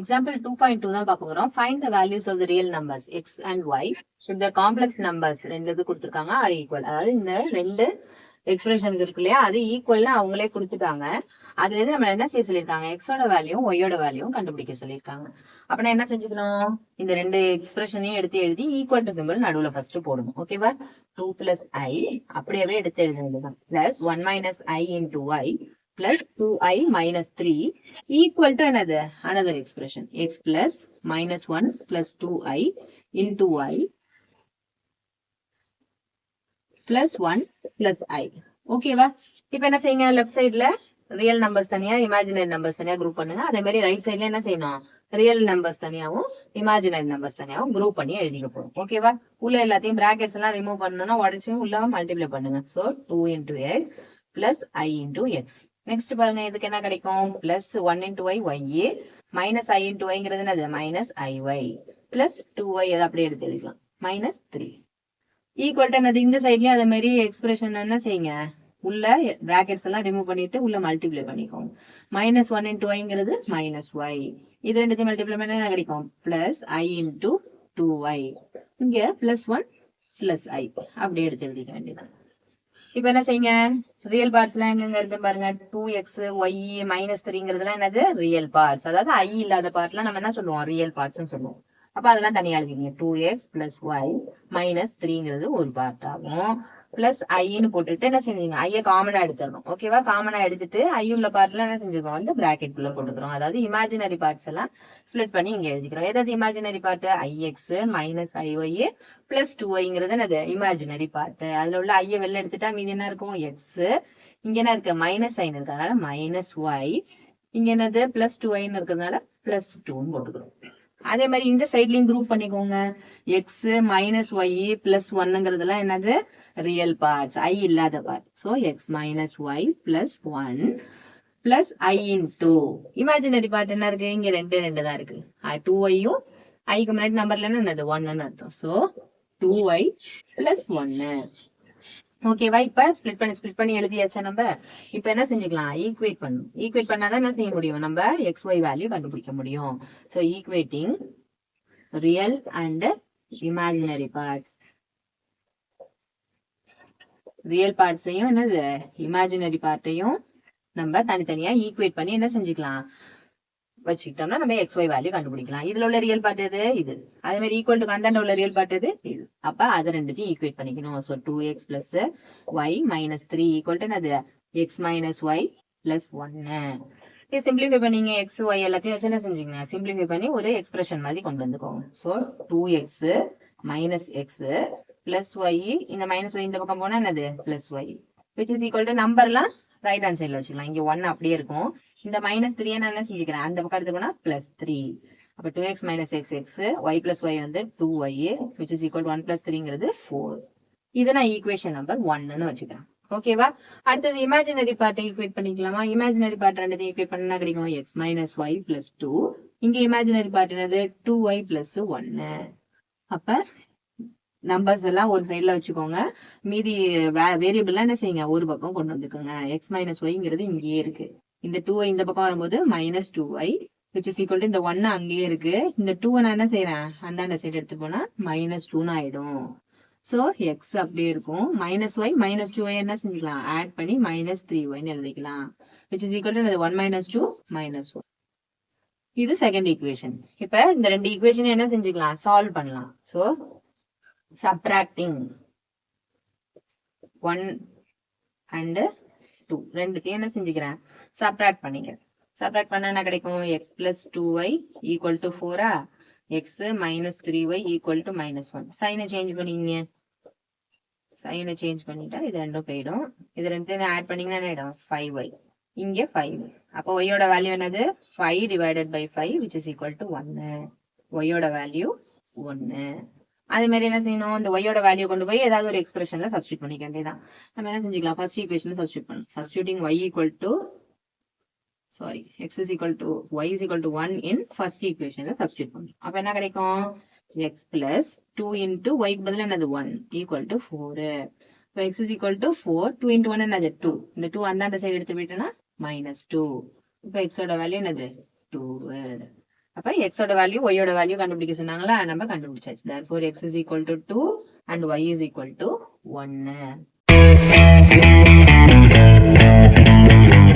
Example two point two தான் பார்க்க போறோம். Find the values of the real numbers X and Y இந்த complex numbers ரெண்டு இது கொடுத்துருக்காங்க. ஆர் ஈக்குவல் அதாவது இந்த ரெண்டு எக்ஸ்பிரஷன்ஸ் இருக்கு இல்லையா அது ஈக்குவல்னு அவங்களே கொடுத்துட்டாங்க. அதுல இருந்து நம்ம என்ன செய்ய சொல்லியிருக்காங்க? எக்ஸோட வேல்யூ ஒய்யோட வேல்யூ கண்டுபிடிக்க சொல்லியிருக்காங்க. அப்ப நான் என்ன செஞ்சுக்கணும்? இந்த ரெண்டு எக்ஸ்பிரஷனையும் எடுத்து எழுதி ஈக்குவல் டு சிம்பிள் நடுவுல ஃபர்ஸ்ட் போடணும். ஓகேவா டூ பிளஸ் ஐ அப்படியே எடுத்து எழுத வேண்டியதான் plus one minus I into Y plus 2i minus 3 என்னது another expression X expression. X plus minus 1 plus 2i into y plus 1 plus i. ஓகேவா இப்போ என்ன செய்யுங்க? லெஃப்ட் சைடுல ரியல் நம்பர்ஸ் தனியா இமேஜினரி நம்பர்ஸ் தனியா குரூப் பண்ணுங்க. அதே மாதிரி ரைட் சைடுல என்ன செய்யணும்? ரியல் நம்பர்ஸ் தனியாவும் இமேஜினரி நம்பர்ஸ் தனியாவும் குரூப் பண்ணி எழுதிக்க போறோம். ஓகேவா உள்ள எல்லாத்தையும் பிராக்கெட்ஸ் எல்லாம் ரிமூவ் பண்ணணும்னா உடச்சு உள்ள மல்டிப்ளை பண்ணுங்க. So two into X plus I into X next பாருங்க இதுக்கு என்ன கிடைக்கும்? Plus one into Y Y minus I into ஒய்ங்கிறது என்னது minus I Y plus two Y அதை அப்படியே எடுத்து எழுதிக்கலாம். மைனஸ் த்ரீ ஈக்குவல் டு என்னது? இந்த சைட்லயும் அதே மாதிரி எக்ஸ்பிரஷன் என்ன செய்யுங்க? உள்ள பிராக்கெட்ஸ் எல்லாம் ரிமூவ் பண்ணிட்டு உள்ள மல்டிப்ளை பண்ணிக்கோங்க. மைனஸ் ஒன் இன்டூ ஒய்ங்கிறது மைனஸ் ஒய் இது ரெண்டுத்தையும் மல்டிப்ளை பண்ண என்ன கிடைக்கும்? Plus I into two Y இங்க பிளஸ் ஒன் பிளஸ் ஐ அப்படியே எடுத்து எழுதிக்க வேண்டியதான் இப்ப என்ன செய்யுங்க? ரியல் பார்ட்ஸ் எல்லாம் எங்க இருக்கு பாருங்க. டூ எக்ஸ் ஒய் மைனஸ் த்ரீங்கிறதுலாம் என்னது? ரியல் பார்ட்ஸ் அதாவது ஐ இல்லாத பார்ட்லாம் நம்ம என்ன சொல்லுவோம்? ரியல் பார்ட்ஸ் சொல்லுவோம். அப்ப அதெல்லாம் தனியாக எழுதிங்க two X plus Y minus த்ரீங்கிறது ஒரு பார்ட் ஆகும். பிளஸ் ஐன்னு போட்டுட்டு என்ன செஞ்சீங்க ஐய காமனா எடுத்துடணும். ஓகேவா காமனா எடுத்துட்டு ஐ உள்ள பார்ட்ல என்ன செஞ்சிருக்கோம் வந்து பிராக்கெட் குள்ள போட்டுக்கிறோம். அதாவது இமேஜினரி பார்ட்ஸ் எல்லாம் ஸ்பிளிட் பண்ணி இங்க எழுதிக்கிறோம். ஏதாவது imaginary part I X minus I Y plus two ஒய்ங்கிறது என்னது? இமேஜினரி பார்ட் அதுல உள்ள ஐய வெளில எடுத்துட்டா மீதி என்ன இருக்கும்? எக்ஸ் இங்க என்ன இருக்கு? மைனஸ் ஐன்னு இருக்கு. அதனால மைனஸ் ஒய் இங்க என்னது? பிளஸ் டூ ஐன்னு இருக்கிறதுனால பிளஸ் டூன்னு போட்டுக்கிறோம். அதே மாதிரி இந்த சைட்லயும் குரூப் பண்ணிக்கோங்க. எக்ஸ் மைனஸ் ஒய் பிளஸ் ஒன்னுங்கிறதுலாம் என்னது? ரியல் பார்ட்ஸ் ஐ இல்லாத part so X minus Y plus one plus I into imaginary part என்ன இருக்கு? இங்க ரெண்டு ரெண்டு தான் இருக்கு. டூ ஒய்யும் ஐக்கு முன்னாடி நம்பர்ல என்னது? ஒன்னு அர்த்தம். ஸோ டூ ஒய் பிளஸ் ஒன்னு ஓகேவா? இப்ப ஸ்பிளிட் பண்ணி ஸ்பிளிட் பண்ணி எழுதியாச்சா நம்ம? இப்ப என்ன செஞ்சுக்கலாம்? ஈக்குவேட் பண்ணும் ஈக்குவேட் பண்ணாதான் என்ன செய்ய முடியும்? நம்ம எக்ஸ் ஒய் வேல்யூ கண்டுபிடிக்க முடியும். So equating real and imaginary parts real பார்ட்ஸையும் என்னது? இமேஜினரி பார்ட்டையும் நம்ம தனித்தனியா ஈக்குவேட் பண்ணி என்ன செஞ்சுக்கலாம்? வச்சுக்கிட்டோம்னா நம்ம எக்ஸ் ஒய் வேல்யூ கண்டுபிடிக்கலாம். இதுல உள்ள ரியல் பார்ட் எது? இது. அதே மாதிரி ஈக்குவல் டு கந்தாண்ட உள்ள ரியல் பார்ட் எது? இது. அப்ப அதை ரெண்டுத்தையும் ஈக்குவேட் பண்ணிக்கணும். So two X plus Y minus three equal to அது எக்ஸ் மைனஸ் ஒய் பிளஸ் ஒன்னு இது சிம்பிளிஃபை பண்ணீங்க எக்ஸ் ஒய் எல்லாத்தையும் வச்சு என்ன செஞ்சீங்க சிம்பிளிஃபை பண்ணி ஒரு எக்ஸ்பிரஷன் மாதிரி கொண்டு வந்துக்கோங்க. So two X minus X plus Y இந்த மைனஸ் ஒய் இந்த பக்கம் போனா என்னது? Plus Y which is equal to நம்பர்லாம் ரைட் ஹேண்ட் சைடில் வச்சுக்கலாம். இங்க ஒன் அப்படியே இருக்கும். இந்த மைனஸ் த்ரீ நான் என்ன செஞ்சுக்கிறேன் அந்த பக்கம் எடுத்துக்கோனா பிளஸ் த்ரீ அப்போ two X minus X X Y plus Y வந்து two Y which is equal one plus த்ரீங்கிறது four இதை நான் ஈக்குவேஷன் நம்பர் ஒன்னு வச்சுக்கிறேன். ஓகேவா அடுத்தது இமேஜினரி பார்ட்டை ஈக்குவேட் பண்ணிக்கலாமா? இமேஜினரி பார்ட் ரெண்டு ஈக்குவேட் பண்ணா கிடைக்கும்? X minus Y plus two இங்க இமேஜினரி பார்ட் என்னது? டூ ஒய் பிளஸ் ஒன்னு அப்ப நம்பர்ஸ் எல்லாம் ஒரு சைட்ல வச்சுக்கோங்க. மீதி வேரியபிள்லாம் என்ன செய்யுங்க? ஒரு பக்கம் கொண்டு வந்துக்கோங்க. எக்ஸ் மைனஸ் ஒய்ங்கிறது இங்கேயே இருக்கு. இந்த டூ இந்த பக்கம் வரும்போது minus two Y which is equal இந்த ஒன்னு அங்கேயே இருக்கு. இந்த டூ நான் என்ன செய்யறேன் அந்தாண்ட சைடு எடுத்து போனா மைனஸ் டூன்னு ஆயிடும். ஸோ எக்ஸ் அப்படியே இருக்கும். Minus Y minus two Y என்ன செஞ்சுக்கலாம்? ஆட் பண்ணி மைனஸ் த்ரீ ஒய்னு எழுதிக்கலாம். Which is equal to one minus two minus one இது செகண்ட் ஈக்குவேஷன் இப்ப இந்த ரெண்டு ஈக்குவேஷன் என்ன செஞ்சுக்கலாம்? சால்வ் பண்ணலாம். So subtracting one and two ரெண்டுத்தையும் என்ன செஞ்சுக்கிறேன்? சப்ராக்ட் பண்ணிக்கிறேன் சப்ராக்ட் பண்ண என்ன கிடைக்கும்? X plus two Y equal to ஃபோரா X minus three Y equal to minus one சைனை சேஞ்ச் பண்ணிங்க சைனை சேஞ்ச் பண்ணிட்டா இது ரெண்டும் போயிடும். இது ரெண்டுத்தையும் ஆட் பண்ணீங்கன்னா என்ன ஆயிடும்? ஃபைவ் ஒய் இங்கே ஃபைவ் அப்போ ஒய்யோட வேல்யூ என்னது? Five divided by five which is equal to ஒன்னு ஒய்யோட வேல்யூ ஒன்னு அதே மாதிரி என்ன செய்யணும்? இந்த ஒய்யோட வேல்யூ கொண்டு போய் ஏதாவது ஒரு எக்ஸ்பிரஷன்ல சப்ஸ்டியூட் பண்ணிக்க வேண்டியதான் நம்ம என்ன செஞ்சுக்கலாம்? ஃபர்ஸ்ட் ஈக்குவேஷன் சப்ஸ்டியூட் பண்ணணும். Substituting Y equal to sorry X is equal to Y is equal to one in first ஈக்குவேஷன்ல substitute பண்ணணும். அப்போ என்ன கிடைக்கும்? எக்ஸ் பிளஸ் டூ இன்டூ ஒய்க்கு பதில் என்னது? ஒன் ஈக்குவல் டு ஃபோர் இப்போ X is equal to four two into one என்னது? Two இந்த டூ அந்தாண்ட சைடு எடுத்து போயிட்டோம்னா மைனஸ் டூ இப்போ எக்ஸோட வேல்யூ என்னது? டூ அப்ப எக்ஸோட வேல்யூ ஒய்யோட வேல்யூ கண்டுபிடிக்க சொன்னாங்களா? நம்ம கண்டுபிடிச்சாச்சு. therefore x is equal to 2 and y is equal to 1